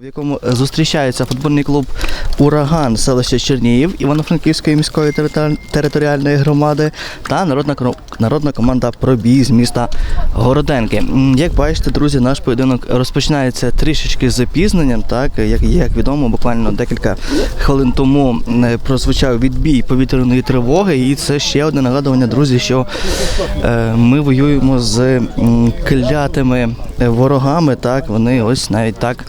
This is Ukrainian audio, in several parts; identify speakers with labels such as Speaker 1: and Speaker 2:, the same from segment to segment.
Speaker 1: в якому е, зустрічається футбольний клуб Ураган селища Чернігів Івано-Франківської міської територіальної громади та народна народна команда Пробій з міста Городенки. Як бачите, друзі, наш поєдинок розпочинається трішечки з запізненням. Так як, як відомо, буквально декілька хвилин тому е, прозвучав відбій повітряної тривоги, і це ще одне нагадування, друзі, що е, ми воюємо з клятими ворогами. Так вони ось навіть так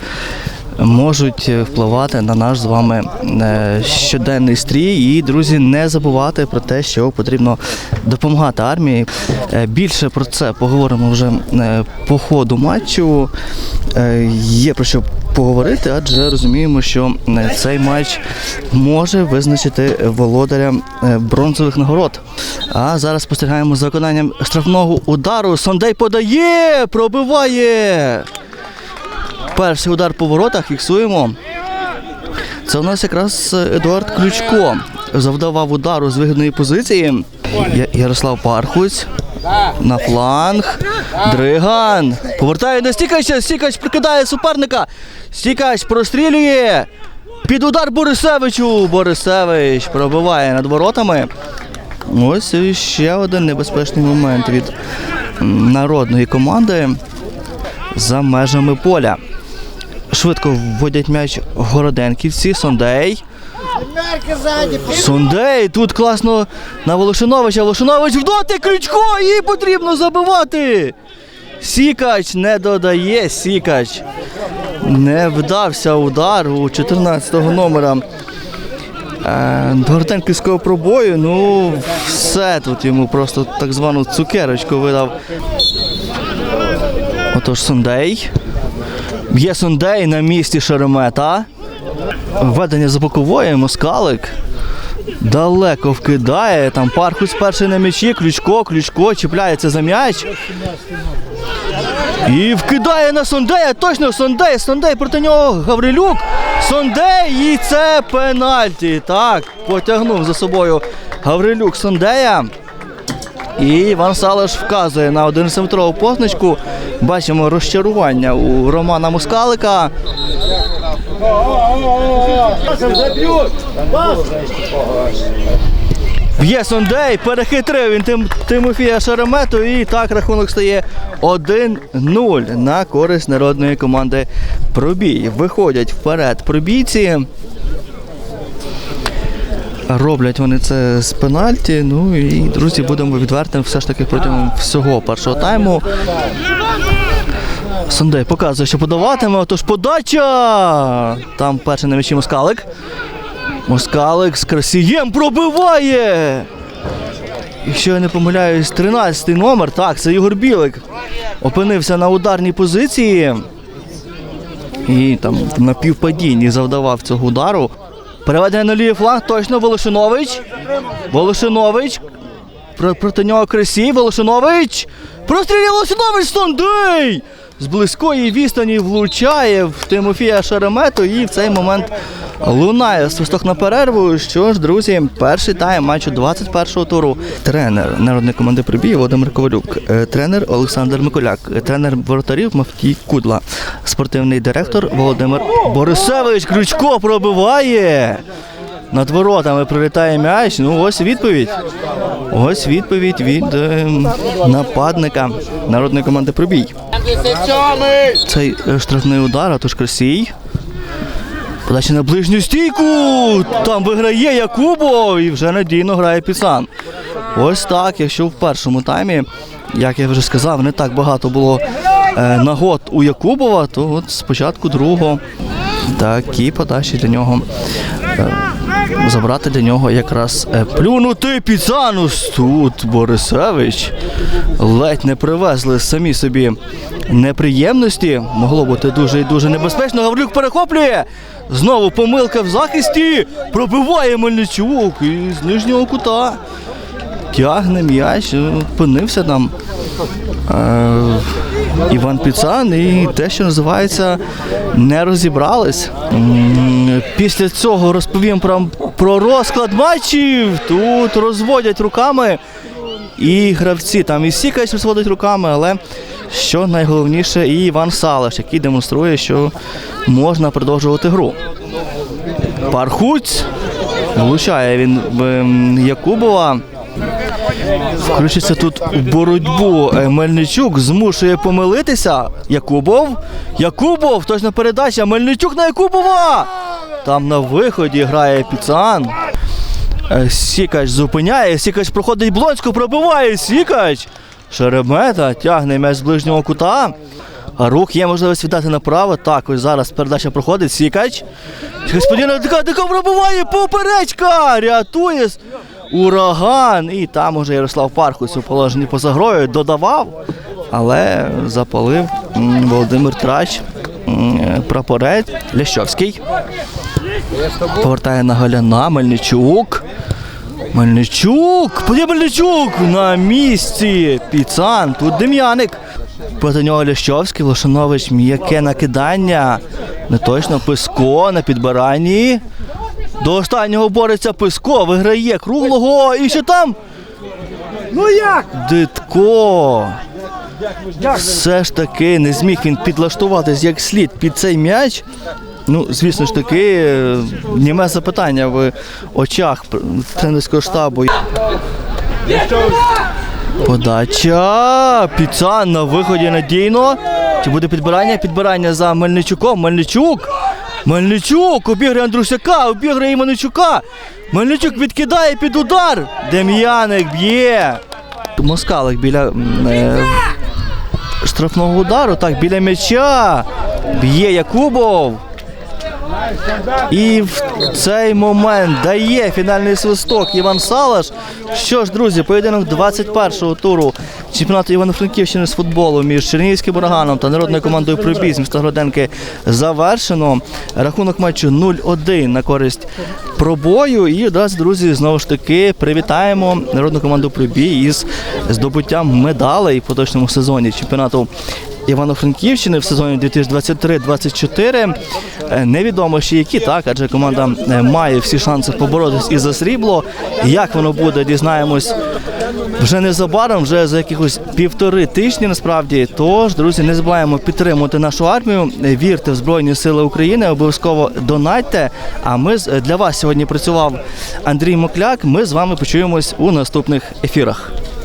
Speaker 1: можуть е, впливати на наш з вами е, щоденний стрій. І, друзі, не забувати про те, що потрібно допомагати армії. Е, Більше про це поговоримо вже по ходу матчу. Є про що поговорити, адже розуміємо, що цей матч може визначити володаря бронзових нагород. А зараз спостерігаємо за виконанням штрафного удару. Сондей подає, пробиває. Перший удар по воротах фіксуємо. Це у нас якраз Едуард Ключко завдавав удару з вигідної позиції. Ярослав Пархуць на фланг. Дриган. Повертає до Стікача. Стікач прикидає суперника. Стікач прострілює. Під удар Борисевичу. Борисевич пробиває над воротами. Ось ще один небезпечний момент від народної команди за межами поля. Швидко вводять м'яч городенківці. Сондей. Сондей. Тут класно на Волошиновича. Волошинович в дотик Ключко і потрібно забивати. Сікач не додає. Сікач. Не вдався удар у 14-го номера. Е, Городенківського пробою. Ну, все тут йому просто так звану цукерочку видав. Отож, Сондей. Б'є Сондей на місці Шеремета. Введення за бокової, москалик. Далеко вкидає. Там Пархус перший на м'ячі, Ключко, Ключко чіпляється за м'яч. І вкидає на Сондея. Точно Сондей. Сондей проти нього Гаврилюк. Сондей і це пенальті. Так, потягнув за собою Гаврилюк Сондея. І Іван Салаш вказує на 11-метрову позначку. Бачимо розчарування у Романа Мускалика. Б'є Сондей, перехитрив він Тим, Тимофія Шеремету і так рахунок стає 1-0 на користь народної команди Пробій. Виходять вперед пробійці. Роблять вони це з пенальті. Ну і друзі, будемо відвертими все ж таки протягом всього першого тайму. Сондей показує, що подаватиме, отож подача! Там перший на м'ячі Москалик. Москалик з красієм пробиває! Якщо я не помиляюсь, 13 номер, так, це Ігор Білик. Опинився на ударній позиції. І там на півпадінні завдавав цього удару. Переведення на лівий фланг, точно Волошинович. Волошинович. Про- Проти нього Крисій, Волошинович. Простріляє Волошинович Сондей! З близької відстані влучає в Тимофія Шеремету і в цей момент лунає свисток на перерву. Що ж, друзі, перший тайм матчу 21-го туру. Тренер народної команди прибій Володимир Ковалюк, е, тренер Олександр Миколяк, е, тренер воротарів Мафтій Кудла, спортивний директор Володимир Борисевич Крючко пробиває. Над воротами прилітає м'яч. Ну ось відповідь. Ось відповідь від е, нападника народної команди Пробій. Цей е, штрафний удар, а тож Красій. Подача на ближню стійку. Там виграє Якубов і вже надійно грає Піцан. Ось так, якщо в першому таймі, як я вже сказав, не так багато було е, нагод у Якубова, то от спочатку другого такі подачі для нього. е, Забрати для нього якраз е, плюнути Піцанус. Тут Борисевич ледь не привезли самі собі неприємності. Могло бути дуже і дуже небезпечно. Гаврилюк перехоплює. Знову помилка в захисті. Пробиває Мельничук із нижнього кута. Тягне м'яч, опинився там. Е, Іван Піцан і те, що називається, не розібрались. Після цього розповім про, про розклад матчів. Тут розводять руками і гравці. Там і Сікач розводить руками, але що найголовніше, і Іван Салаш, який демонструє, що можна продовжувати гру. Пархуць влучає він ем, Якубова. Включиться тут у боротьбу. Е, Мельничук змушує помилитися. Якубов. Якубов, точна передача. Мельничук на Якубова. Там на виході грає Піцан. Е, Сікач зупиняє. Сікач проходить Блонську, пробиває. Сікач. Шеремета тягне м'яч з ближнього кута. Рух є можливість віддати направо. Так, ось зараз передача проходить. Сікач. Господина Дика, Дика пробиває поперечка! Рятує ураган. І там уже Ярослав Пархус у положенні поза грою додавав, але запалив Володимир Трач. е, Прапорець Лящовський. Повертає на Галяна Мельничук. Мельничук! Подє Мельничук! На місці! Піцан, тут Дем'яник. Проти нього Лящовський, Лошанович, м'яке накидання. Не точно Писко на підбиранні. До останнього бореться Писко, виграє круглого і ще там.
Speaker 2: Ну як?
Speaker 1: Дитко. Все ж таки не зміг він підлаштуватись як слід під цей м'яч. Ну, звісно ж таки, німе запитання в очах тренерського штабу. Подача. Піцан на виході надійно. Чи буде підбирання? Підбирання за Мельничуком. Мельничук. Мельничук обіграє Андрусяка, обіграє Мельничука. Мельничук відкидає під удар. Дем'яник б'є. Москалик біля е, штрафного удару, так, біля м'яча. Б'є Якубов. І в цей момент дає фінальний свисток Іван Салаш. Що ж, друзі, поєдинок 21-го туру чемпіонату Івано-Франківщини з футболу між Чернігівським ураганом та народною командою «Пробіз» міста Гроденки завершено. Рахунок матчу 0-1 на користь пробою. І одразу, друзі, знову ж таки привітаємо народну команду «Пробій» із здобуттям медалей в поточному сезоні чемпіонату Івано-Франківщини в сезоні 2023-2024. Е, Невідомо ще які, так, адже команда е, має всі шанси поборотись і за срібло. Як воно буде, дізнаємось вже незабаром, вже за якихось півтори тижні насправді. Тож, друзі, не забуваємо підтримувати нашу армію, е, вірте в Збройні Сили України, обов'язково донатьте. А ми для вас сьогодні працював Андрій Мокляк. Ми з вами почуємось у наступних ефірах.